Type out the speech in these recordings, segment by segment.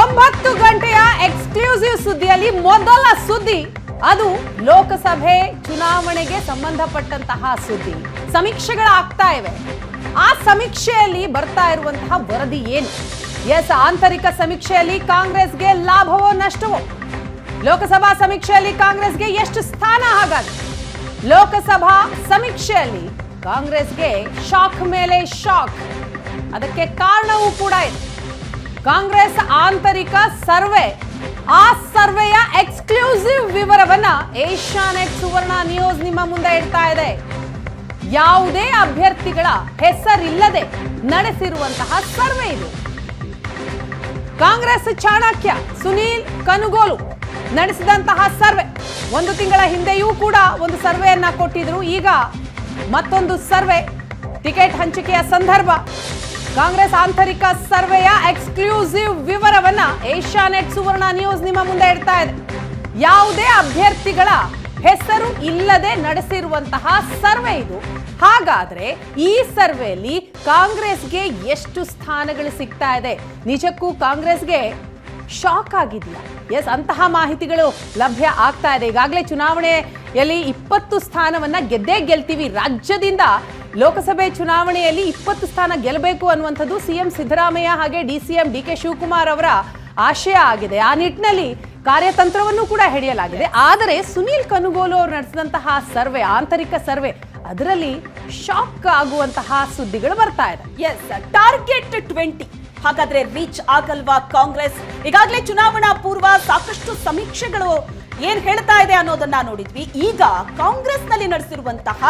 ಒಂಬತ್ತು ಗಂಟೆಯ ಎಕ್ಸ್ಕ್ಲೂಸಿವ್ ಸುದ್ದಿಯಲ್ಲಿ ಮೊದಲ ಸುದ್ದಿ. ಅದು ಲೋಕಸಭೆ ಚುನಾವಣೆಗೆ ಸಂಬಂಧಪಟ್ಟಂತಹ ಸುದ್ದಿ. ಸಮೀಕ್ಷೆಗಳಾಗ್ತಾ ಇವೆ. ಆ ಸಮೀಕ್ಷೆಯಲ್ಲಿ ಬರ್ತಾ ಇರುವಂತಹ ವರದಿ ಏನು? ಎಸ್, ಆಂತರಿಕ ಸಮೀಕ್ಷೆಯಲ್ಲಿ ಕಾಂಗ್ರೆಸ್ಗೆ ಲಾಭವೋ ನಷ್ಟವೋ? ಲೋಕಸಭಾ ಸಮೀಕ್ಷೆಯಲ್ಲಿ ಕಾಂಗ್ರೆಸ್ಗೆ ಎಷ್ಟು ಸ್ಥಾನ ಹಾಗಾದ್ರೆ? ಲೋಕಸಭಾ ಸಮೀಕ್ಷೆಯಲ್ಲಿ ಕಾಂಗ್ರೆಸ್ಗೆ ಶಾಕ್ ಮೇಲೆ ಶಾಕ್. ಅದಕ್ಕೆ ಕಾರಣವೂ ಕೂಡ ಇದೆ. ಕಾಂಗ್ರೆಸ್ ಆಂತರಿಕ ಸರ್ವೆ. ಆ ಸರ್ವೆಯ ಎಕ್ಸ್ಕ್ಲೂಸಿವ್ ವಿವರವನ್ನ ಏಷ್ಯಾನೆಟ್ ಸುವರ್ಣ ನ್ಯೂಸ್ ನಿಮ್ಮ ಮುಂದೆ ಇಡ್ತಾ ಇದೆ. ಯಾವುದೇ ಅಭ್ಯರ್ಥಿಗಳ ಹೆಸರಿಲ್ಲದೆ ನಡೆಸಿರುವಂತಹ ಸರ್ವೆ ಇದು. ಕಾಂಗ್ರೆಸ್ ಚಾಣಕ್ಯ ಸುನೀಲ್ ಕನುಗೋಲು ನಡೆಸಿದಂತಹ ಸರ್ವೆ. ಒಂದು ತಿಂಗಳ ಹಿಂದೆಯೂ ಕೂಡ ಒಂದು ಸರ್ವೆಯನ್ನ ಕೊಟ್ಟಿದ್ರು. ಈಗ ಮತ್ತೊಂದು ಸರ್ವೆ. ಟಿಕೆಟ್ ಹಂಚಿಕೆಯ ಸಂದರ್ಭ. ಕಾಂಗ್ರೆಸ್ ಆಂತರಿಕ ಸರ್ವೆಯ ಎಕ್ಸ್ಕ್ಲೂಸಿವ್ ವಿವರವನ್ನ ಏಷ್ಯಾ ನೆಟ್ ಸುವರ್ಣ ನ್ಯೂಸ್ ನಿಮ್ಮ ಮುಂದೆ ಇಡ್ತಾ ಇದೆ. ಯಾವುದೇ ಅಭ್ಯರ್ಥಿಗಳ ಹೆಸರು ಇಲ್ಲದೆ ನಡೆಸಿರುವಂತಹ ಸರ್ವೆ ಇದು. ಹಾಗಾದ್ರೆ ಈ ಸರ್ವೆಯಲ್ಲಿ ಕಾಂಗ್ರೆಸ್ಗೆ ಎಷ್ಟು ಸ್ಥಾನಗಳು ಸಿಗ್ತಾ ಇದೆ? ನಿಜಕ್ಕೂ ಕಾಂಗ್ರೆಸ್ಗೆ ಶಾಕ್ ಆಗಿದೆಯಾ? ಎಸ್, ಅಂತಹ ಮಾಹಿತಿಗಳು ಲಭ್ಯ ಆಗ್ತಾ ಇದೆ. ಈಗಾಗಲೇ ಚುನಾವಣೆಯಲ್ಲಿ ಇಪ್ಪತ್ತು ಸ್ಥಾನವನ್ನ ಗೆದ್ದೇ ಗೆಲ್ತೀವಿ. ರಾಜ್ಯದಿಂದ ಲೋಕಸಭೆ ಚುನಾವಣೆಯಲ್ಲಿ ಇಪ್ಪತ್ತು ಸ್ಥಾನ ಗೆಲ್ಲಬೇಕು ಅನ್ನುವಂಥದ್ದು ಸಿಎಂ ಸಿದ್ದರಾಮಯ್ಯ ಹಾಗೆ D C M D K Shivakumar ಅವರ ಆಶಯ ಆಗಿದೆ. ಆ ನಿಟ್ಟಿನಲ್ಲಿ ಕಾರ್ಯತಂತ್ರವನ್ನು ಕೂಡ ಹಿಡಿಯಲಾಗಿದೆ. ಆದರೆ ಸುನೀಲ್ ಕನುಗೋಲು ಅವರು ನಡೆಸಿದಂತಹ ಸರ್ವೆ, ಆಂತರಿಕ ಸರ್ವೆ, ಅದರಲ್ಲಿ ಶಾಕ್ ಆಗುವಂತಹ ಸುದ್ದಿಗಳು ಬರ್ತಾ ಇದೆ. ಎಸ್ ಟಾರ್ಗೆಟ್ ಟ್ವೆಂಟಿ ಹಾಗಾದ್ರೆ ರೀಚ್ ಆಗಲ್ವಾ ಕಾಂಗ್ರೆಸ್? ಈಗಾಗಲೇ ಚುನಾವಣಾ ಪೂರ್ವ ಸಾಕಷ್ಟು ಸಮೀಕ್ಷೆಗಳು ಏನ್ ಹೇಳ್ತಾ ಇದೆ ಅನ್ನೋದನ್ನ ನೋಡಿದ್ವಿ. ಈಗ ಕಾಂಗ್ರೆಸ್ನಲ್ಲಿ ನಡೆಸಿರುವಂತಹ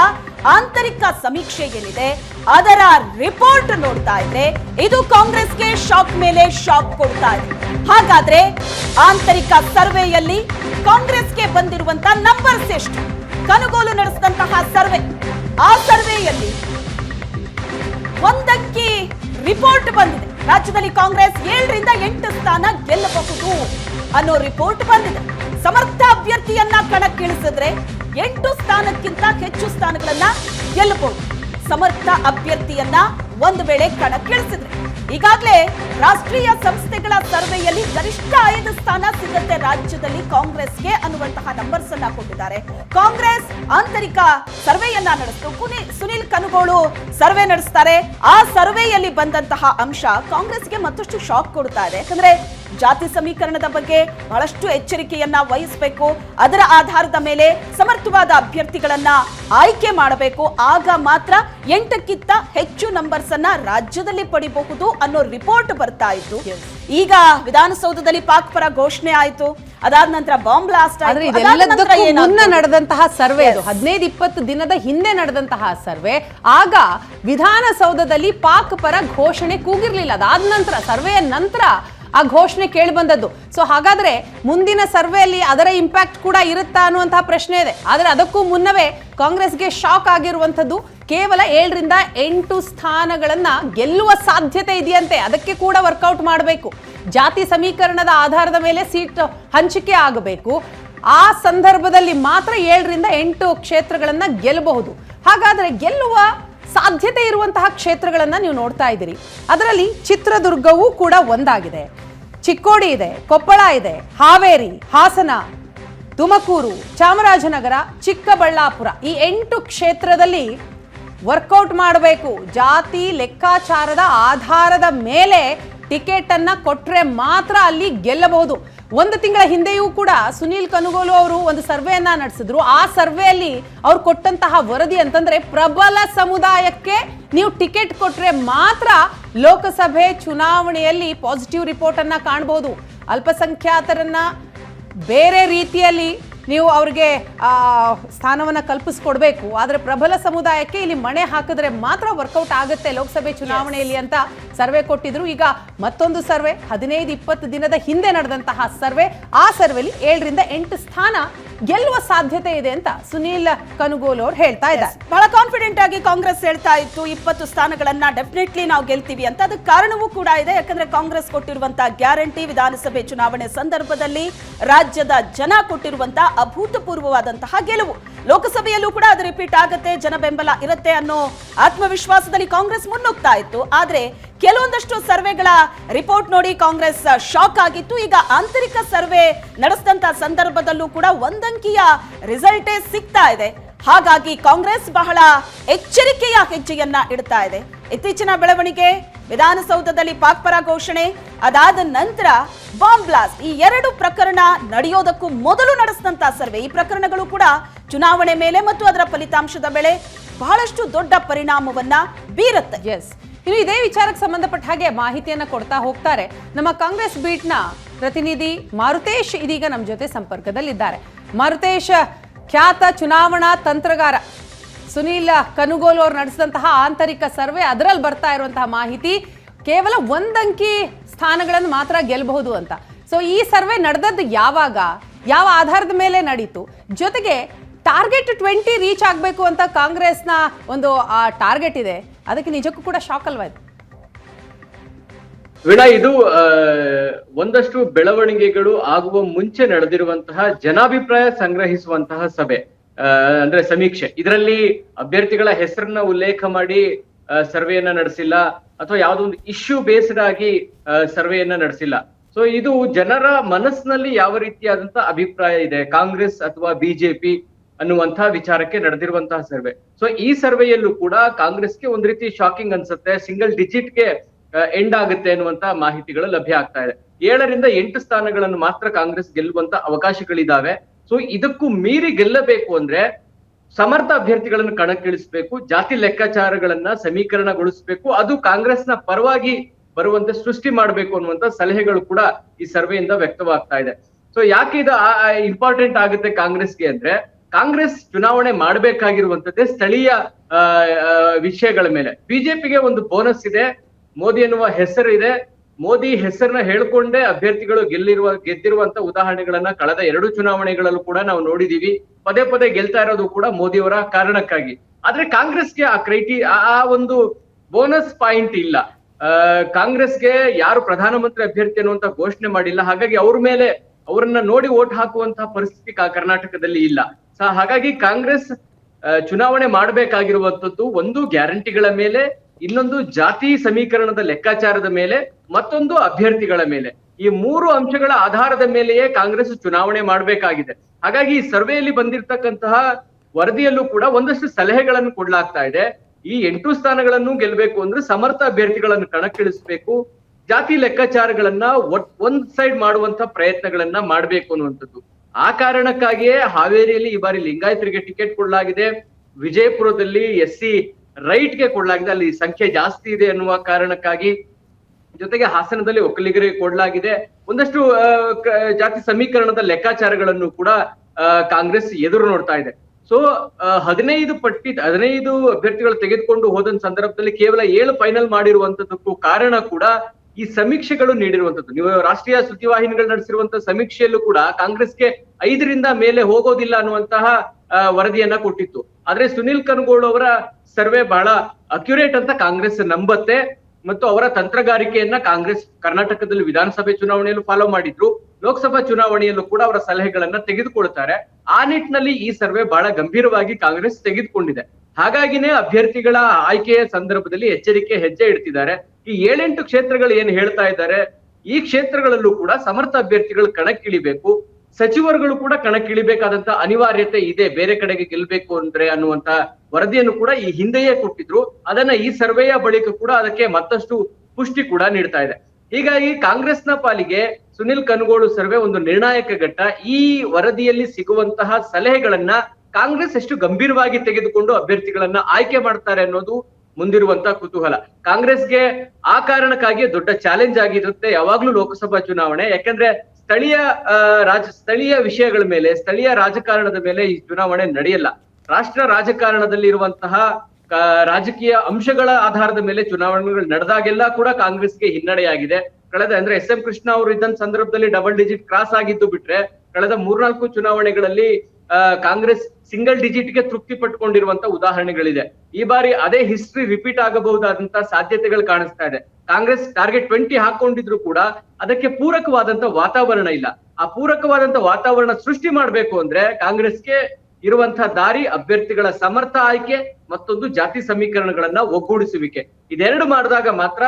ಆಂತರಿಕ ಸಮೀಕ್ಷೆ ಏನಿದೆ, ಅದರ ರಿಪೋರ್ಟ್ ನೋಡ್ತಾ ಇದ್ರೆ ಇದು ಕಾಂಗ್ರೆಸ್ಗೆ ಶಾಕ್ ಮೇಲೆ ಶಾಕ್ ಕೊಡ್ತಾ ಇದೆ. ಹಾಗಾದ್ರೆ ಆಂತರಿಕ ಸರ್ವೆಯಲ್ಲಿ ಕಾಂಗ್ರೆಸ್ಗೆ ಬಂದಿರುವಂತಹ ನಂಬರ್ಸ್ ಎಷ್ಟು? ಕನುಗೋಲು ನಡೆಸಿದಂತಹ ಸರ್ವೆ. ಆ ಸರ್ವೆಯಲ್ಲಿ ಒಂದಕ್ಕೆ ರಿಪೋರ್ಟ್ ಬಂದಿದೆ. ರಾಜ್ಯದಲ್ಲಿ ಕಾಂಗ್ರೆಸ್ ಏಳರಿಂದ ಎಂಟು ಸ್ಥಾನ ಗೆಲ್ಲಬಹುದು ಅನ್ನೋ ರಿಪೋರ್ಟ್ ಬಂದಿದೆ. ಸಮರ್ಥ ಅಭ್ಯರ್ಥಿಯನ್ನ ಕಣಕ್ಕಿಳಿಸಿದ್ರೆ ಎಂಟು ಸ್ಥಾನಕ್ಕಿಂತ ಹೆಚ್ಚು ಸ್ಥಾನಗಳನ್ನ ಗೆಲ್ಲಬಹುದು. ಸಮರ್ಥ ಅಭ್ಯರ್ಥಿಯನ್ನ ಒಂದು ವೇಳೆ ಕಣಕ್ಕಿಳಿಸಿದ್ರೆ ಈಗಾಗಲೇ ರಾಷ್ಟ್ರೀಯ ಸಂಸ್ಥೆಗಳ ಸರ್ವೆಯಲ್ಲಿ ಗರಿಷ್ಠ ಐದು ಸ್ಥಾನ ಸಿಗುತ್ತೆ ರಾಜ್ಯದಲ್ಲಿ ಕಾಂಗ್ರೆಸ್ಗೆ ಅನ್ನುವಂತಹ ನಂಬರ್ಸ್ ಅನ್ನ ಕೊಟ್ಟಿದ್ದಾರೆ. ಕಾಂಗ್ರೆಸ್ ಆಂತರಿಕ ಸರ್ವೆಯನ್ನ ನಡೆಸಿತು. ಸುನಿಲ್ ಕನುಗೋಳು ಸರ್ವೆ ನಡೆಸ್ತಾರೆ. ಆ ಸರ್ವೆಯಲ್ಲಿ ಬಂದಂತಹ ಅಂಶ ಕಾಂಗ್ರೆಸ್ಗೆ ಮತ್ತಷ್ಟು ಶಾಕ್ ಕೊಡ್ತಾ ಇದೆ. ಯಾಕಂದ್ರೆ ಜಾತಿ ಸಮೀಕರಣದ ಬಗ್ಗೆ ಬಹಳಷ್ಟು ಎಚ್ಚರಿಕೆಯನ್ನ ವಹಿಸಬೇಕು. ಅದರ ಆಧಾರದ ಮೇಲೆ ಸಮರ್ಥವಾದ ಅಭ್ಯರ್ಥಿಗಳನ್ನ ಆಯ್ಕೆ ಮಾಡಬೇಕು. ಆಗ ಮಾತ್ರ ಎಂಟಕ್ಕಿಂತ ಹೆಚ್ಚು ನಂಬರ್ಸ್ ಅನ್ನ ರಾಜ್ಯದಲ್ಲಿ ಪಡಿಬಹುದು ಅನ್ನೋ ರಿಪೋರ್ಟ್ ಬರ್ತಾ ಇತ್ತು. ಈಗ ವಿಧಾನಸೌಧದಲ್ಲಿ ಪಾಕ್ ಪರ ಘೋಷಣೆ ಆಯಿತು. ಅದಾದ ನಂತರ ಬಾಂಬ್ ಬ್ಲಾಸ್ಟ್? ನಡೆದಂತಹ ಸರ್ವೆ ಇದು ಹದಿನೈದು ಇಪ್ಪತ್ತು ದಿನದ ಹಿಂದೆ ನಡೆದಂತಹ ಸರ್ವೆ. ಆಗ ವಿಧಾನಸೌಧದಲ್ಲಿ ಪಾಕ್ ಪರ ಘೋಷಣೆ ಕೂಗಿರ್ಲಿಲ್ಲ. ಅದಾದ ನಂತರ ಸರ್ವೆಯ ನಂತರ ಆ ಘೋಷಣೆ ಕೇಳಿ ಬಂದದ್ದು. ಸೊ ಹಾಗಾದ್ರೆ ಮುಂದಿನ ಸರ್ವೆಯಲ್ಲಿ ಅದರ ಇಂಪ್ಯಾಕ್ಟ್ ಕೂಡ ಇರುತ್ತಾ ಅನ್ನುವಂತಹ ಪ್ರಶ್ನೆ ಇದೆ. ಆದರೆ ಅದಕ್ಕೂ ಮುನ್ನವೇ ಕಾಂಗ್ರೆಸ್ಗೆ ಶಾಕ್ ಆಗಿರುವಂಥದ್ದು ಕೇವಲ ಏಳರಿಂದ ಎಂಟು ಸ್ಥಾನಗಳನ್ನ ಗೆಲ್ಲುವ ಸಾಧ್ಯತೆ ಇದೆಯಂತೆ. ಅದಕ್ಕೆ ಕೂಡ ವರ್ಕೌಟ್ ಮಾಡಬೇಕು. ಜಾತಿ ಸಮೀಕರಣದ ಆಧಾರದ ಮೇಲೆ ಸೀಟ್ ಹಂಚಿಕೆ ಆಗಬೇಕು. ಆ ಸಂದರ್ಭದಲ್ಲಿ ಮಾತ್ರ ಏಳರಿಂದ ಎಂಟು ಕ್ಷೇತ್ರಗಳನ್ನ ಗೆಲ್ಲಬಹುದು. ಹಾಗಾದ್ರೆ ಗೆಲ್ಲುವ ಸಾಧ್ಯತೆ ಇರುವಂತಹ ಕ್ಷೇತ್ರಗಳನ್ನ ನೀವು ನೋಡ್ತಾ ಇದ್ದೀರಿ. ಅದರಲ್ಲಿ ಚಿತ್ರದುರ್ಗವೂ ಕೂಡ ಒಂದಾಗಿದೆ. ಚಿಕ್ಕೋಡಿ ಇದೆ, ಕೊಪ್ಪಳ ಇದೆ, ಹಾವೇರಿ, ಹಾಸನ, ತುಮಕೂರು, ಚಾಮರಾಜನಗರ, ಚಿಕ್ಕಬಳ್ಳಾಪುರ ಈ ಎಂಟು ಕ್ಷೇತ್ರದಲ್ಲಿ ವರ್ಕೌಟ್ ಮಾಡಬೇಕು. ಜಾತಿ ಲೆಕ್ಕಾಚಾರದ ಆಧಾರದ ಮೇಲೆ ಟಿಕೆಟ್ ಅನ್ನ ಕೊಟ್ರೆ ಮಾತ್ರ ಅಲ್ಲಿ ಗೆಲ್ಲಬಹುದು. ಒಂದು ತಿಂಗಳ ಹಿಂದೆಯೂ ಕೂಡ ಸುನೀಲ್ ಕನುಗೋಲು ಅವರು ಒಂದು ಸರ್ವೆಯನ್ನ ನಡೆಸಿದ್ರು. ಆ ಸರ್ವೆಯಲ್ಲಿ ಅವ್ರು ಕೊಟ್ಟಂತಹ ವರದಿ ಅಂತಂದ್ರೆ ಪ್ರಬಲ ಸಮುದಾಯಕ್ಕೆ ನೀವು ಟಿಕೆಟ್ ಕೊಟ್ಟರೆ ಮಾತ್ರ ಲೋಕಸಭೆ ಚುನಾವಣೆಯಲ್ಲಿ ಪಾಸಿಟಿವ್ ರಿಪೋರ್ಟ್ ಅನ್ನ ಕಾಣಬಹುದು ಅಲ್ಪಸಂಖ್ಯಾತರನ್ನ ಬೇರೆ ರೀತಿಯಲ್ಲಿ ನೀವು ಅವ್ರಿಗೆ ಸ್ಥಾನವನ್ನ ಕಲ್ಪಿಸ್ಕೊಡ್ಬೇಕು. ಆದರೆ ಪ್ರಬಲ ಸಮುದಾಯಕ್ಕೆ ಇಲ್ಲಿ ಮಣೆ ಹಾಕಿದ್ರೆ ಮಾತ್ರ ವರ್ಕೌಟ್ ಆಗುತ್ತೆ ಲೋಕಸಭೆ ಚುನಾವಣೆಯಲ್ಲಿ ಅಂತ ಸರ್ವೆ ಕೊಟ್ಟಿದ್ರು. ಈಗ ಮತ್ತೊಂದು ಸರ್ವೆ, ಹದಿನೈದು ಇಪ್ಪತ್ತು ದಿನದ ಹಿಂದೆ ನಡೆದಂತಹ ಸರ್ವೆ. ಆ ಸರ್ವೆಲಿ ಏಳರಿಂದ ಎಂಟು ಸ್ಥಾನ ಗೆಲ್ಲುವ ಸಾಧ್ಯತೆ ಇದೆ ಅಂತ ಸುನೀಲ್ ಕನುಗೋಲ್ ಅವರು ಹೇಳ್ತಾ ಇದ್ದಾರೆ. ಬಹಳ ಕಾನ್ಫಿಡೆಂಟ್ ಆಗಿ ಕಾಂಗ್ರೆಸ್ ಹೇಳ್ತಾ ಇತ್ತು, ಇಪ್ಪತ್ತು ಸ್ಥಾನಗಳನ್ನ ಡೆಫಿನೆಟ್ಲಿ ನಾವು ಗೆಲ್ತೀವಿ ಅಂತ. ಅದಕ್ಕೆ ಕಾರಣವೂ ಕೂಡ ಇದೆ. ಯಾಕಂದ್ರೆ ಕಾಂಗ್ರೆಸ್ ಕೊಟ್ಟಿರುವಂತಹ ಗ್ಯಾರಂಟಿ ವಿಧಾನಸಭೆ ಚುನಾವಣೆ ಸಂದರ್ಭದಲ್ಲಿ ರಾಜ್ಯದ ಜನ ಕೊಟ್ಟಿರುವಂತಹ ಅಭೂತಪೂರ್ವವಾದಂತಹ ಗೆಲುವು. ಲೋಕಸಭೆಯಲ್ಲೂ ಕೂಡ ಅದು ರಿಪೀಟ್ ಆಗತ್ತೆ, ಜನ ಬೆಂಬಲ ಇರುತ್ತೆ ಅನ್ನೋ ಆತ್ಮವಿಶ್ವಾಸದಲ್ಲಿ ಕಾಂಗ್ರೆಸ್ ಮುನ್ನುಗ್ತಾ ಇತ್ತು. ಆದ್ರೆ ಕೆಲವೊಂದಷ್ಟು ಸರ್ವೆಗಳ ರಿಪೋರ್ಟ್ ನೋಡಿ ಕಾಂಗ್ರೆಸ್ ಶಾಕ್ ಆಗಿತ್ತು. ಈಗ ಆಂತರಿಕ ಸರ್ವೆ ನಡೆಸಿದಂತ ಸಂದರ್ಭದಲ್ಲೂ ಕೂಡ ಒಂದಂಕಿಯ ರಿಸಲ್ಟೇ ಸಿಗ್ತಾ ಇದೆ. ಹಾಗಾಗಿ ಕಾಂಗ್ರೆಸ್ ಬಹಳ ಎಚ್ಚರಿಕೆಯ ಹೆಜ್ಜೆಯನ್ನ ಇಡ್ತಾ ಇದೆ. ಇತ್ತೀಚಿನ ಬೆಳವಣಿಗೆ, ವಿಧಾನಸೌಧದಲ್ಲಿ ಪಾಕ್ ಪರ ಘೋಷಣೆ, ಅದಾದ ನಂತರ ಬಾಂಬ್ ಬ್ಲಾಸ್ಟ್. ಈ ಎರಡು ಪ್ರಕರಣ ನಡೆಯೋದಕ್ಕೂ ಮೊದಲು ನಡೆಸಿದಂತಹ ಸರ್ವೆ. ಈ ಪ್ರಕರಣಗಳು ಕೂಡ ಚುನಾವಣೆ ಮೇಲೆ ಮತ್ತು ಅದರ ಫಲಿತಾಂಶದ ಬೆಳೆ ಬಹಳಷ್ಟು ದೊಡ್ಡ ಪರಿಣಾಮವನ್ನ ಬೀರುತ್ತೆ. ಎಸ್ ಇನ್ನು ಇದೇ ವಿಚಾರಕ್ಕೆ ಸಂಬಂಧಪಟ್ಟ ಹಾಗೆ ಮಾಹಿತಿಯನ್ನ ಕೊಡ್ತಾ ಹೋಗ್ತಾರೆ. ನಮ್ಮ ಕಾಂಗ್ರೆಸ್ ಬೀಟ್ನ ಪ್ರತಿನಿಧಿ ಮಾರುತೇಶ್ ಇದೀಗ ನಮ್ಮ ಜೊತೆ ಸಂಪರ್ಕದಲ್ಲಿದ್ದಾರೆ. ಮಾರುತೇಶ್, ಖ್ಯಾತ ಚುನಾವಣಾ ತಂತ್ರಗಾರ ಸುನೀಲ್ ಕನುಗೋಲು ಅವರು ನಡೆಸಿದಂತಹ ಆಂತರಿಕ ಸರ್ವೆ ಅದರಲ್ಲಿ ಬರ್ತಾ ಇರುವಂತಹ ಮಾಹಿತಿ ಕೇವಲ ಒಂದಂಕಿ ಸ್ಥಾನಗಳನ್ನು ಮಾತ್ರ ಗೆಲ್ಲಬಹುದು ಅಂತ. ಸೊ ಈ ಸರ್ವೆ ನಡೆದದ್ದು ಯಾವಾಗ? ಯಾವ ಆಧಾರದ ಮೇಲೆ ನಡೀತು? ಜೊತೆಗೆ ಟಾರ್ಗೆಟ್ ಟ್ವೆಂಟಿ ರೀಚ್ ಆಗಬೇಕು ಅಂತ ಕಾಂಗ್ರೆಸ್ನ ಒಂದು, ಆ, ಟಾರ್ಗೆಟ್ ಇದೆ. ಅದಕ್ಕೆ ನಿಜಕ್ಕೂ ಕೂಡ ಶಾಕ್ ಅಲ್ವಾ ಇದು? ವೀಣಾ ಇದು ಒಂದಷ್ಟು ಬೆಳವಣಿಗೆಗಳು ಆಗುವ ಮುಂಚೆ ನಡೆದಿರುವಂತಹ ಜನಾಭಿಪ್ರಾಯ ಸಂಗ್ರಹಿಸುವಂತಹ ಸಭೆ. ಅಂದ್ರೆ ಸಮೀಕ್ಷೆ. ಇದರಲ್ಲಿ ಅಭ್ಯರ್ಥಿಗಳ ಹೆಸರನ್ನ ಉಲ್ಲೇಖ ಮಾಡಿ ಸರ್ವೆಯನ್ನ ನಡೆಸಿಲ್ಲ, ಅಥವಾ ಯಾವುದೋ ಒಂದು ಇಶ್ಯೂ ಬೇಸ್ಡ್ ಆಗಿ ಸರ್ವೆಯನ್ನ ನಡೆಸಿಲ್ಲ. ಸೊ ಇದು ಜನರ ಮನಸ್ಸಿನಲ್ಲಿ ಯಾವ ರೀತಿಯಾದಂತ ಅಭಿಪ್ರಾಯ ಇದೆ? ಕಾಂಗ್ರೆಸ್ ಅಥವಾ ಬಿಜೆಪಿ ಅನ್ನುವಂತಹ ವಿಚಾರಕ್ಕೆ ನಡೆದಿರುವಂತಹ ಸರ್ವೆ. ಸೊ ಈ ಸರ್ವೆಯಲ್ಲೂ ಕೂಡ ಕಾಂಗ್ರೆಸ್ಗೆ ಒಂದ್ ರೀತಿ ಶಾಕಿಂಗ್ ಅನ್ಸುತ್ತೆ. ಸಿಂಗಲ್ ಡಿಜಿಟ್ಗೆ ಎಂಡ್ ಆಗುತ್ತೆ ಅನ್ನುವಂತ ಮಾಹಿತಿಗಳು ಲಭ್ಯ ಆಗ್ತಾ ಇದೆ. ಏಳರಿಂದ ಎಂಟು ಸ್ಥಾನಗಳನ್ನು ಮಾತ್ರ ಕಾಂಗ್ರೆಸ್ ಗೆಲ್ಲುವಂತ ಅವಕಾಶಗಳಿದಾವೆ. ಸೊ ಇದಕ್ಕೂ ಮೀರಿ ಗೆಲ್ಲಬೇಕು ಅಂದ್ರೆ ಸಮರ್ಥ ಅಭ್ಯರ್ಥಿಗಳನ್ನು ಕಣಕ್ಕಿಳಿಸಬೇಕು, ಜಾತಿ ಲೆಕ್ಕಾಚಾರಗಳನ್ನ ಸಮೀಕರಣಗೊಳಿಸಬೇಕು, ಅದು ಕಾಂಗ್ರೆಸ್ನ ಪರವಾಗಿ ಬರುವಂತೆ ಸೃಷ್ಟಿ ಮಾಡಬೇಕು ಅನ್ನುವಂತ ಸಲಹೆಗಳು ಕೂಡ ಈ ಸರ್ವೆಯಿಂದ ವ್ಯಕ್ತವಾಗ್ತಾ ಇದೆ. ಸೊ ಯಾಕೆ ಇದು ಇಂಪಾರ್ಟೆಂಟ್ ಆಗುತ್ತೆ ಕಾಂಗ್ರೆಸ್ಗೆ ಅಂದ್ರೆ, ಕಾಂಗ್ರೆಸ್ ಚುನಾವಣೆ ಮಾಡಬೇಕಾಗಿರುವಂತದ್ದೇ ಸ್ಥಳೀಯ ವಿಷಯಗಳ ಮೇಲೆ. ಬಿಜೆಪಿಗೆ ಒಂದು ಬೋನಸ್ ಇದೆ, ಮೋದಿ ಎನ್ನುವ ಹೆಸರು ಇದೆ ಮೋದಿ ಹೆಸರನ್ನ ಹೇಳ್ಕೊಂಡೇ ಅಭ್ಯರ್ಥಿಗಳು ಗೆಲ್ಲಿರುವ, ಗೆದ್ದಿರುವಂತ ಉದಾಹರಣೆಗಳನ್ನ ಕಳೆದ ಎರಡು ಚುನಾವಣೆಗಳಲ್ಲೂ ಕೂಡ ನಾವು ನೋಡಿದೀವಿ. ಪದೇ ಪದೇ ಗೆಲ್ತಾ ಇರೋದು ಕೂಡ ಮೋದಿಯವರ ಕಾರಣಕ್ಕಾಗಿ. ಆದ್ರೆ ಕಾಂಗ್ರೆಸ್ಗೆ ಆ ಕ್ರೈಟಿ, ಆ ಒಂದು ಬೋನಸ್ ಪಾಯಿಂಟ್ ಇಲ್ಲ. ಕಾಂಗ್ರೆಸ್ಗೆ ಯಾರು ಪ್ರಧಾನಮಂತ್ರಿ ಅಭ್ಯರ್ಥಿ ಅನ್ನುವಂತ ಘೋಷಣೆ ಮಾಡಿಲ್ಲ. ಹಾಗಾಗಿ ಅವ್ರ ಮೇಲೆ ಅವರನ್ನ ನೋಡಿ ಓಟ್ ಹಾಕುವಂತಹ ಪರಿಸ್ಥಿತಿ ಕರ್ನಾಟಕದಲ್ಲಿ ಇಲ್ಲ. ಸೊ, ಹಾಗಾಗಿ ಕಾಂಗ್ರೆಸ್ ಚುನಾವಣೆ ಮಾಡಬೇಕಾಗಿರುವಂತದ್ದು ಒಂದು ಗ್ಯಾರಂಟಿಗಳ ಮೇಲೆ ಇನ್ನೊಂದು ಜಾತಿ ಸಮೀಕರಣದ ಲೆಕ್ಕಾಚಾರದ ಮೇಲೆ, ಮತ್ತೊಂದು ಅಭ್ಯರ್ಥಿಗಳ ಮೇಲೆ. ಈ ಮೂರು ಅಂಶಗಳ ಆಧಾರದ ಮೇಲೆಯೇ ಕಾಂಗ್ರೆಸ್ ಚುನಾವಣೆ ಮಾಡಬೇಕಾಗಿದೆ. ಹಾಗಾಗಿ ಈ ಸರ್ವೆಯಲ್ಲಿ ಬಂದಿರತಕ್ಕಂತಹ ವರದಿಯಲ್ಲೂ ಕೂಡ ಒಂದಷ್ಟು ಸಲಹೆಗಳನ್ನು ಕೊಡ್ಲಾಗ್ತಾ ಇದೆ. ಈ ಎಂಟು ಸ್ಥಾನಗಳನ್ನು ಗೆಲ್ಲಬೇಕು ಅಂದ್ರೆ ಸಮರ್ಥ ಅಭ್ಯರ್ಥಿಗಳನ್ನು ಕಣಕ್ಕಿಳಿಸಬೇಕು. ಜಾತಿ ಲೆಕ್ಕಾಚಾರಗಳನ್ನ ಒಟ್ ಒಂದ್ ಸೈಡ್ ಮಾಡುವಂತ ಪ್ರಯತ್ನಗಳನ್ನ ಮಾಡಬೇಕು ಅನ್ನುವಂಥದ್ದು. ಆ ಕಾರಣಕ್ಕಾಗಿಯೇ ಹಾವೇರಿಯಲ್ಲಿ ಈ ಬಾರಿ ಲಿಂಗಾಯತರಿಗೆ ಟಿಕೆಟ್ ಕೊಡಲಾಗಿದೆ. ವಿಜಯಪುರದಲ್ಲಿ ಎಸ್ ಸಿ ರೈಟ್ಗೆ ಕೊಡಲಾಗಿದೆ ಅಲ್ಲಿ ಸಂಖ್ಯೆ ಜಾಸ್ತಿ ಇದೆ ಅನ್ನುವ ಕಾರಣಕ್ಕಾಗಿ ಜೊತೆಗೆ ಹಾಸನದಲ್ಲಿ ಒಕ್ಕಲಿಗರಿಗೆ ಕೊಡಲಾಗಿದೆ ಒಂದಷ್ಟು ಜಾತಿ ಸಮೀಕರಣದ ಲೆಕ್ಕಾಚಾರಗಳನ್ನು ಕೂಡ ಕಾಂಗ್ರೆಸ್ ಎದುರು ನೋಡ್ತಾ ಇದೆ. ಸೊ ಹದಿನೈದು ಪಟ್ಟಿ, ಹದಿನೈದು ಅಭ್ಯರ್ಥಿಗಳು ತೆಗೆದುಕೊಂಡು ಹೋದ ಸಂದರ್ಭದಲ್ಲಿ ಕೇವಲ ಏಳು ಫೈನಲ್ ಮಾಡಿರುವಂತದಕ್ಕೂ ಕಾರಣ ಕೂಡ ಈ ಸಮೀಕ್ಷೆಗಳು ನೀಡಿರುವಂತದ್ದು. ನೀವು ರಾಷ್ಟ್ರೀಯ ಸುದ್ದಿವಾಹಿನಿಗಳು ನಡೆಸಿರುವಂತಹ ಸಮೀಕ್ಷೆಯಲ್ಲೂ ಕೂಡ ಕಾಂಗ್ರೆಸ್ಗೆ ಐದರಿಂದ ಮೇಲೆ ಹೋಗೋದಿಲ್ಲ ಅನ್ನುವಂತಹ ವರದಿಯನ್ನ ಕೊಟ್ಟಿತ್ತು. ಆದ್ರೆ ಸುನಿಲ್ ಕನಗೋಳು ಅವರ ಸರ್ವೆ ಬಹಳ ಅಕ್ಯುರೇಟ್ ಅಂತ ಕಾಂಗ್ರೆಸ್ ನಂಬತ್ತೆ ಮತ್ತು ಅವರ ತಂತ್ರಗಾರಿಕೆಯನ್ನ ಕಾಂಗ್ರೆಸ್ ಕರ್ನಾಟಕದಲ್ಲಿ ವಿಧಾನಸಭೆ ಚುನಾವಣೆಯಲ್ಲೂ ಫಾಲೋ ಮಾಡಿದ್ರು. ಲೋಕಸಭಾ ಚುನಾವಣೆಯಲ್ಲೂ ಕೂಡ ಅವರ ಸಲಹೆಗಳನ್ನ ತೆಗೆದುಕೊಳ್ತಾರೆ. ಆ ನಿಟ್ಟಿನಲ್ಲಿ ಈ ಸರ್ವೆ ಬಹಳ ಗಂಭೀರವಾಗಿ ಕಾಂಗ್ರೆಸ್ ತೆಗೆದುಕೊಂಡಿದೆ. ಹಾಗಾಗಿನೇ ಅಭ್ಯರ್ಥಿಗಳ ಆಯ್ಕೆಯ ಸಂದರ್ಭದಲ್ಲಿ ಎಚ್ಚರಿಕೆ ಹೆಜ್ಜೆ ಇಡ್ತಿದ್ದಾರೆ. ಈ ಏಳೆಂಟು ಕ್ಷೇತ್ರಗಳು ಏನ್ ಹೇಳ್ತಾ ಇದ್ದಾರೆ? ಈ ಕ್ಷೇತ್ರಗಳಲ್ಲೂ ಕೂಡ ಸಮರ್ಥ ಅಭ್ಯರ್ಥಿಗಳು ಕಣಕ್ಕಿಳಿಬೇಕು. ಸಚಿವರುಗಳು ಕೂಡ ಕಣಕ್ಕಿಳಿಬೇಕಾದಂತ ಅನಿವಾರ್ಯತೆ ಇದೆ, ಬೇರೆ ಕಡೆಗೆ ಗೆಲ್ಬೇಕು ಅಂದ್ರೆ ಅನ್ನುವಂತ ವರದಿಯನ್ನು ಕೂಡ ಈ ಹಿಂದೆಯೇ ಕೊಟ್ಟಿದ್ರು. ಅದನ್ನ ಈ ಸರ್ವೆಯ ಬಳಿಕ ಕೂಡ ಅದಕ್ಕೆ ಮತ್ತಷ್ಟು ಪುಷ್ಟಿ ಕೂಡ ನೀಡ್ತಾ ಇದೆ. ಹೀಗಾಗಿ ಕಾಂಗ್ರೆಸ್ನ ಪಾಲಿಗೆ ಸುನಿಲ್ ಕನಗೋಳು ಸರ್ವೆ ಒಂದು ನಿರ್ಣಾಯಕ ಘಟ್ಟ. ಈ ವರದಿಯಲ್ಲಿ ಸಿಗುವಂತಹ ಸಲಹೆಗಳನ್ನ ಕಾಂಗ್ರೆಸ್ ಎಷ್ಟು ಗಂಭೀರವಾಗಿ ತೆಗೆದುಕೊಂಡು ಅಭ್ಯರ್ಥಿಗಳನ್ನ ಆಯ್ಕೆ ಮಾಡ್ತಾರೆ ಅನ್ನೋದು ಮುಂದಿರುವಂತಹ ಕುತೂಹಲ. ಕಾಂಗ್ರೆಸ್ಗೆ ಆ ಕಾರಣಕ್ಕಾಗಿ ದೊಡ್ಡ ಚಾಲೆಂಜ್ ಆಗಿರುತ್ತೆ ಯಾವಾಗ್ಲೂ ಲೋಕಸಭಾ ಚುನಾವಣೆ. ಯಾಕಂದ್ರೆ ಸ್ಥಳೀಯ ರಾಜ, ಸ್ಥಳೀಯ ವಿಷಯಗಳ ಮೇಲೆ, ಸ್ಥಳೀಯ ರಾಜಕಾರಣದ ಮೇಲೆ ಈ ಚುನಾವಣೆ ನಡೆಯಲ್ಲ. ರಾಷ್ಟ್ರ ರಾಜಕಾರಣದಲ್ಲಿ ಇರುವಂತಹ ರಾಜಕೀಯ ಅಂಶಗಳ ಆಧಾರದ ಮೇಲೆ ಚುನಾವಣೆಗಳು ನಡೆದಾಗೆಲ್ಲ ಕೂಡ ಕಾಂಗ್ರೆಸ್ಗೆ ಹಿನ್ನಡೆಯಾಗಿದೆ. ಕಳೆದ, ಅಂದ್ರೆ ಎಸ್ ಎಂ ಕೃಷ್ಣ ಅವರು ಇದ್ದಂತ ಸಂದರ್ಭದಲ್ಲಿ ಡಬಲ್ ಡಿಜಿಟ್ ಕ್ರಾಸ್ ಆಗಿದ್ದು ಬಿಟ್ರೆ, ಕಳೆದ ಮೂರ್ನಾಲ್ಕು ಚುನಾವಣೆಗಳಲ್ಲಿ ಕಾಂಗ್ರೆಸ್ ಸಿಂಗಲ್ ಡಿಜಿಟ್ಗೆ ತೃಪ್ತಿ ಪಟ್ಕೊಂಡಿರುವಂತ ಉದಾಹರಣೆಗಳಿದೆ. ಈ ಬಾರಿ ಅದೇ ಹಿಸ್ಟ್ರಿ ರಿಪೀಟ್ ಆಗಬಹುದಾದಂತ ಸಾಧ್ಯತೆಗಳು ಕಾಣಿಸ್ತಾ ಇದೆ. ಕಾಂಗ್ರೆಸ್ ಟಾರ್ಗೆಟ್ ಟ್ವೆಂಟಿ ಹಾಕೊಂಡಿದ್ರು ಕೂಡ ಅದಕ್ಕೆ ಪೂರಕವಾದಂತ ವಾತಾವರಣ ಇಲ್ಲ. ಆ ಪೂರಕವಾದಂತ ವಾತಾವರಣ ಸೃಷ್ಟಿ ಮಾಡಬೇಕು ಅಂದ್ರೆ ಕಾಂಗ್ರೆಸ್ಗೆ ಇರುವಂತಹ ದಾರಿ, ಅಭ್ಯರ್ಥಿಗಳ ಸಮರ್ಥ ಆಯ್ಕೆ ಮತ್ತೊಂದು ಜಾತಿ ಸಮೀಕರಣಗಳನ್ನ ಒಗ್ಗೂಡಿಸುವಿಕೆ. ಇದೆರಡು ಮಾಡಿದಾಗ ಮಾತ್ರ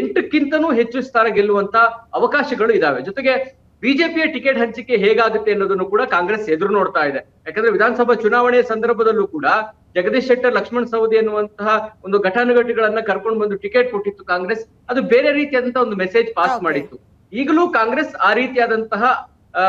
ಎಂಟಕ್ಕಿಂತನೂ ಹೆಚ್ಚು ಸ್ಥಾನ ಗೆಲ್ಲುವಂತ ಅವಕಾಶಗಳು ಇದಾವೆ. ಜೊತೆಗೆ ಬಿಜೆಪಿಯ ಟಿಕೆಟ್ ಹಂಚಿಕೆ ಹೇಗಾಗುತ್ತೆ ಅನ್ನೋದನ್ನು ಕೂಡ ಕಾಂಗ್ರೆಸ್ ಎದುರು ನೋಡ್ತಾ ಇದೆ. ಯಾಕಂದ್ರೆ ವಿಧಾನಸಭಾ ಚುನಾವಣೆಯ ಸಂದರ್ಭದಲ್ಲೂ ಕೂಡ ಜಗದೀಶ್ ಶೆಟ್ಟರ್ ಲಕ್ಷ್ಮಣ್ ಸವದಿ ಅನ್ನುವಂತಹ ಒಂದು ಘಟಾನುಘಟಿಗಳನ್ನ ಕರ್ಕೊಂಡು ಬಂದು ಟಿಕೆಟ್ ಕೊಟ್ಟಿತ್ತು ಕಾಂಗ್ರೆಸ್. ಅದು ಬೇರೆ ರೀತಿಯಾದಂತಹ ಒಂದು ಮೆಸೇಜ್ ಪಾಸ್ ಮಾಡಿತ್ತು. ಈಗಲೂ ಕಾಂಗ್ರೆಸ್ ಆ ರೀತಿಯಾದಂತಹ ಆ,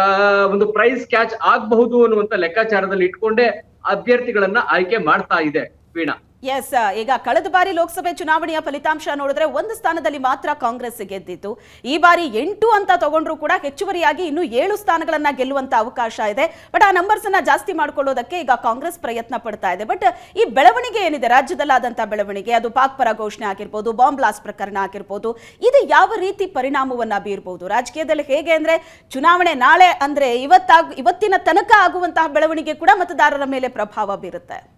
ಒಂದು ಪ್ರೈಸ್ ಕ್ಯಾಚ್ ಆಗಬಹುದು ಅನ್ನುವಂತ ಲೆಕ್ಕಾಚಾರದಲ್ಲಿ ಇಟ್ಕೊಂಡೇ ಅಭ್ಯರ್ಥಿಗಳನ್ನ ಆಯ್ಕೆ ಮಾಡ್ತಾ ಇದೆ ವೀಣಾ. ಎಸ್ ಈಗ ಕಳೆದ ಬಾರಿ ಲೋಕಸಭೆ ಚುನಾವಣೆಯ ಫಲಿತಾಂಶ ನೋಡಿದ್ರೆ ಒಂದು ಸ್ಥಾನದಲ್ಲಿ ಮಾತ್ರ ಕಾಂಗ್ರೆಸ್ ಗೆದ್ದಿತ್ತು ಈ ಬಾರಿ ಎಂಟು ಅಂತ ತಗೊಂಡ್ರು ಕೂಡ ಹೆಚ್ಚುವರಿಯಾಗಿ ಇನ್ನು ಏಳು ಸ್ಥಾನಗಳನ್ನ ಗೆಲ್ಲುವಂತ ಅವಕಾಶ ಇದೆ. ಬಟ್ ಆ ನಂಬರ್ಸ್ ಅನ್ನ ಜಾಸ್ತಿ ಮಾಡ್ಕೊಳ್ಳೋದಕ್ಕೆ ಈಗ ಕಾಂಗ್ರೆಸ್ ಪ್ರಯತ್ನ ಪಡ್ತಾ ಇದೆ. ಬಟ್ ಈ ಬೆಳವಣಿಗೆ ಏನಿದೆ? ರಾಜ್ಯದಲ್ಲಾದಂತಹ ಬೆಳವಣಿಗೆ. ಅದು ಪಾಕ್ ಪರ ಘೋಷಣೆ ಆಗಿರ್ಬೋದು ಬಾಂಬ್ ಬ್ಲಾಸ್ಟ್ ಪ್ರಕರಣ ಆಗಿರ್ಬೋದು. ಇದು ಯಾವ ರೀತಿ ಪರಿಣಾಮವನ್ನ ಬೀರ್ಬೋದು? ರಾಜಕೀಯದಲ್ಲಿ ಹೇಗೆ ಅಂದ್ರೆ ಚುನಾವಣೆ ನಾಳೆ ಅಂದ್ರೆ ಇವತ್ತಾಗ ಇವತ್ತಿನ ತನಕ ಆಗುವಂತಹ ಬೆಳವಣಿಗೆ ಕೂಡ ಮತದಾರರ ಮೇಲೆ ಪ್ರಭಾವ ಬೀರುತ್ತೆ.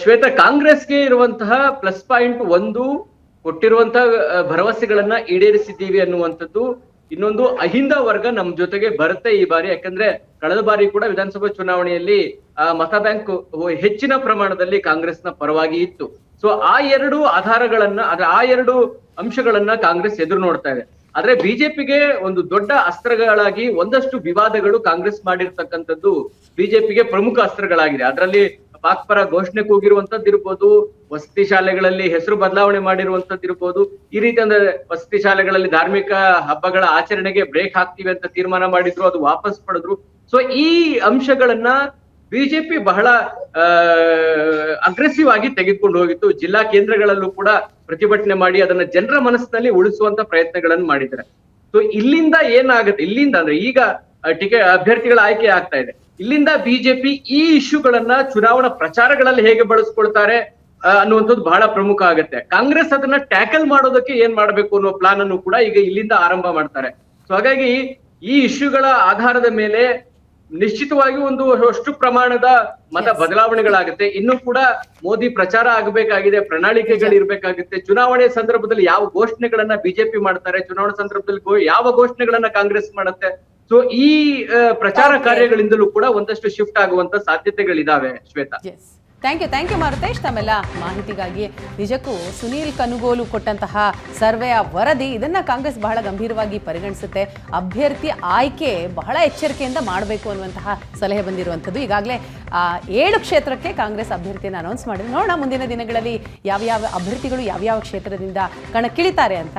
ಶ್ವೇತಾ, ಕಾಂಗ್ರೆಸ್ಗೆ ಇರುವಂತಹ ಪ್ಲಸ್ ಪಾಯಿಂಟ್ ಒಂದು ಕೊಟ್ಟಿರುವಂತಹ ಭರವಸೆಗಳನ್ನ ಈಡೇರಿಸಿದ್ದೀವಿ ಅನ್ನುವಂಥದ್ದು ಇನ್ನೊಂದು ಅಹಿಂದ ವರ್ಗ ನಮ್ ಜೊತೆಗೆ ಬರುತ್ತೆ ಈ ಬಾರಿ. ಯಾಕಂದ್ರೆ ಕಳೆದ ಬಾರಿ ಕೂಡ ವಿಧಾನಸಭಾ ಚುನಾವಣೆಯಲ್ಲಿ ಮತ ಬ್ಯಾಂಕ್ ಹೆಚ್ಚಿನ ಪ್ರಮಾಣದಲ್ಲಿ ಕಾಂಗ್ರೆಸ್ನ ಪರವಾಗಿ ಇತ್ತು. ಸೊ ಆ ಎರಡು ಆಧಾರಗಳನ್ನ, ಅದ್ರ, ಆ ಎರಡು ಅಂಶಗಳನ್ನ ಕಾಂಗ್ರೆಸ್ ಎದುರು ನೋಡ್ತಾ ಇದೆ. ಆದ್ರೆ ಬಿಜೆಪಿಗೆ ಒಂದು ದೊಡ್ಡ ಅಸ್ತ್ರಗಳಾಗಿ ಒಂದಷ್ಟು ವಿವಾದಗಳು ಕಾಂಗ್ರೆಸ್ ಮಾಡಿರ್ತಕ್ಕಂಥದ್ದು ಬಿಜೆಪಿಗೆ ಪ್ರಮುಖ ಅಸ್ತ್ರಗಳಾಗಿದೆ. ಅದರಲ್ಲಿ ಪಾಕ್ ಪರ ಘೋಷಣೆ ಕೂಗಿರುವಂತದ್ದು ಇರ್ಬೋದು, ವಸತಿ ಶಾಲೆಗಳಲ್ಲಿ ಹೆಸರು ಬದಲಾವಣೆ ಮಾಡಿರುವಂತದ್ದು ಇರ್ಬೋದು, ಈ ರೀತಿ ಅಂದ್ರೆ ವಸತಿ ಶಾಲೆಗಳಲ್ಲಿ ಧಾರ್ಮಿಕ ಹಬ್ಬಗಳ ಆಚರಣೆಗೆ ಬ್ರೇಕ್ ಹಾಕ್ತಿವಿ ಅಂತ ತೀರ್ಮಾನ ಮಾಡಿದ್ರು, ಅದು ವಾಪಸ್ ಪಡೆದ್ರು. ಸೊ ಈ ಅಂಶಗಳನ್ನ ಬಿಜೆಪಿ ಬಹಳ ಅಗ್ರೆಸಿವ್ ಆಗಿ ತೆಗೆದುಕೊಂಡು ಹೋಗಿತ್ತು. ಜಿಲ್ಲಾ ಕೇಂದ್ರಗಳಲ್ಲೂ ಕೂಡ ಪ್ರತಿಭಟನೆ ಮಾಡಿ ಅದನ್ನ ಜನರ ಮನಸ್ಸಿನಲ್ಲಿ ಉಳಿಸುವಂತ ಪ್ರಯತ್ನಗಳನ್ನು ಮಾಡಿದ್ದಾರೆ. ಸೊ ಇಲ್ಲಿಂದ ಏನಾಗುತ್ತೆ? ಇಲ್ಲಿಂದ ಅಂದ್ರೆ ಈಗ ಟಿಕೆಟ್ ಅಭ್ಯರ್ಥಿಗಳ ಆಯ್ಕೆ ಆಗ್ತಾ ಇದೆ. ಇಲ್ಲಿಂದ ಬಿಜೆಪಿ ಈ ಇಶ್ಯೂಗಳನ್ನ ಚುನಾವಣಾ ಪ್ರಚಾರಗಳಲ್ಲಿ ಹೇಗೆ ಬಳಸ್ಕೊಳ್ತಾರೆ ಅನ್ನುವಂಥದ್ದು ಬಹಳ ಪ್ರಮುಖ ಆಗುತ್ತೆ. ಕಾಂಗ್ರೆಸ್ ಅದನ್ನ ಟ್ಯಾಕಲ್ ಮಾಡೋದಕ್ಕೆ ಏನ್ ಮಾಡ್ಬೇಕು ಅನ್ನೋ ಪ್ಲಾನ್ ಅನ್ನು ಕೂಡ ಈಗ ಇಲ್ಲಿಂದ ಆರಂಭ ಮಾಡ್ತಾರೆ. ಸೊ ಹಾಗಾಗಿ ಈ ಇಶ್ಯೂಗಳ ಆಧಾರದ ಮೇಲೆ ನಿಶ್ಚಿತವಾಗಿ ಒಂದು ಅಷ್ಟು ಪ್ರಮಾಣದ ಮತ ಬದಲಾವಣೆಗಳಾಗುತ್ತೆ. ಇನ್ನು ಕೂಡ ಮೋದಿ ಪ್ರಚಾರ ಆಗಬೇಕಾಗಿದೆ ಪ್ರಣಾಳಿಕೆಗಳು ಇರಬೇಕಾಗುತ್ತೆ. ಚುನಾವಣೆ ಸಂದರ್ಭದಲ್ಲಿ ಯಾವ ಘೋಷಣೆಗಳನ್ನ ಬಿಜೆಪಿ ಮಾಡ್ತಾರೆ ಚುನಾವಣಾ ಸಂದರ್ಭದಲ್ಲಿ ಯಾವ ಘೋಷಣೆಗಳನ್ನ ಕಾಂಗ್ರೆಸ್ ಮಾಡುತ್ತೆ ಸೊ ಈ ಪ್ರಚಾರ ಕಾರ್ಯಗಳಿಂದಲೂ ಕೂಡ ಒಂದಷ್ಟು ಶಿಫ್ಟ್ ಆಗುವಂತ ಸಾಧ್ಯತೆಗಳಿದಾವೆ Shweta. Thank you thank you Marutesh ತಮ್ಮೆಲ್ಲ ಮಾಹಿತಿಗಾಗಿ ನಿಜಕ್ಕೂ ಸುನೀಲ್ ಕನುಗೋಲು ಕೊಟ್ಟಂತಹ ಸರ್ವೆಯ ವರದಿ ಇದನ್ನ ಕಾಂಗ್ರೆಸ್ ಬಹಳ ಗಂಭೀರವಾಗಿ ಪರಿಗಣಿಸುತ್ತೆ. ಅಭ್ಯರ್ಥಿ ಆಯ್ಕೆ ಬಹಳ ಎಚ್ಚರಿಕೆಯಿಂದ ಮಾಡಬೇಕು ಅನ್ನುವಂತಹ ಸಲಹೆ ಬಂದಿರುವಂಥದ್ದು. ಈಗಾಗಲೇ ಆ, ಏಳು ಕ್ಷೇತ್ರಕ್ಕೆ ಕಾಂಗ್ರೆಸ್ ಅಭ್ಯರ್ಥಿಯನ್ನು ಅನೌನ್ಸ್ ಮಾಡಿದ್ರು ನೋಡೋಣ ಮುಂದಿನ ದಿನಗಳಲ್ಲಿ ಯಾವ್ಯಾವ ಅಭ್ಯರ್ಥಿಗಳು ಯಾವ್ಯಾವ ಕ್ಷೇತ್ರದಿಂದ ಕಣಕ್ಕಿಳಿತಾರೆ ಅಂತ.